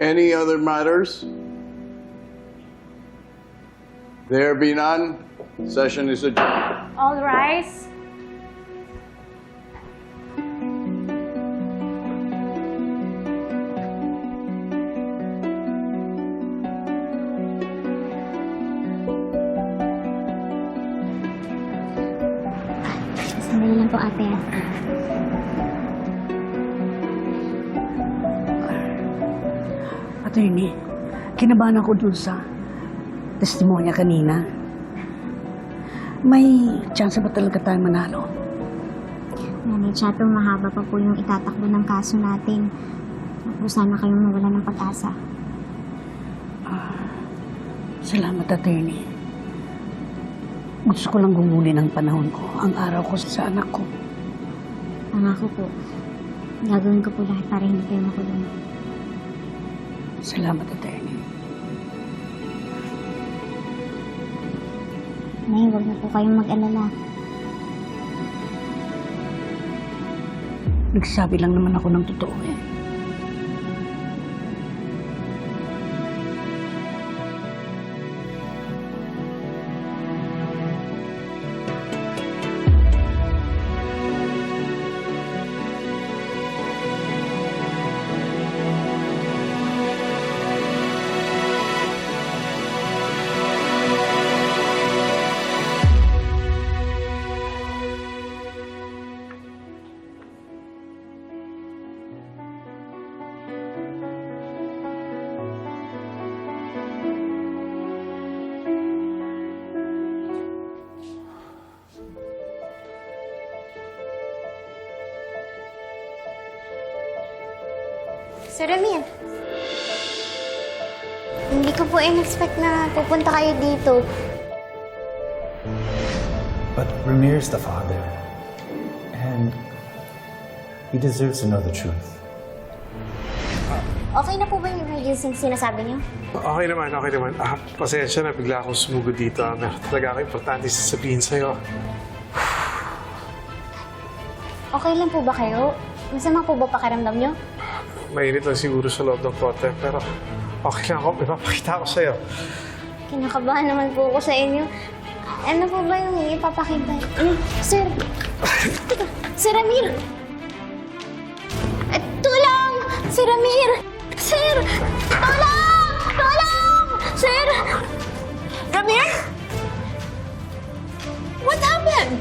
Any other matters? There be none, session is adjourned. All rise. Sandali lang po ate. Attorney, kinabahan ako dun sa testimonya kanina. May chance ba talaga tayo manalo? Nanay Chato, mahaba pa po yung itatakbo ng kaso natin. Po sana kayong mawala ng pag-asa. Salamat, attorney. Gusto ko lang gumuli ng panahon ko, ang araw ko sa anak ko. Pangako po, gagawin ko po lahat para hindi kayo makulong. Salamat, attorney. Nay, huwag na po kayong mag-alala. Nagsabi lang naman ako ng totoo eh. Sir Ramil, hindi ko po in-expect na pupunta kayo dito. But Ramir's the father. And he deserves to know the truth. Okay na po ba yung emergency sinasabi niyo? Okay naman, okay naman. Ah, pasensya na, bigla akong sumugod dito. Ah, Meron talaga ako importante sasabihin sa'yo. Okay lang po ba kayo? Masama po ba pakiramdam niyo? mainit na siguro sa loob ng konti, pero okay lang ako. Ipapakita ko sa'yo. Kinakabahan naman po ako sa inyo. Ano po ba yung ipapakita? Ay, sir! Teka, Sir Ramir! Eh, Tulong! Sir Ramir! Sir! Tulong! Tulong! Sir! Ramir? What happened?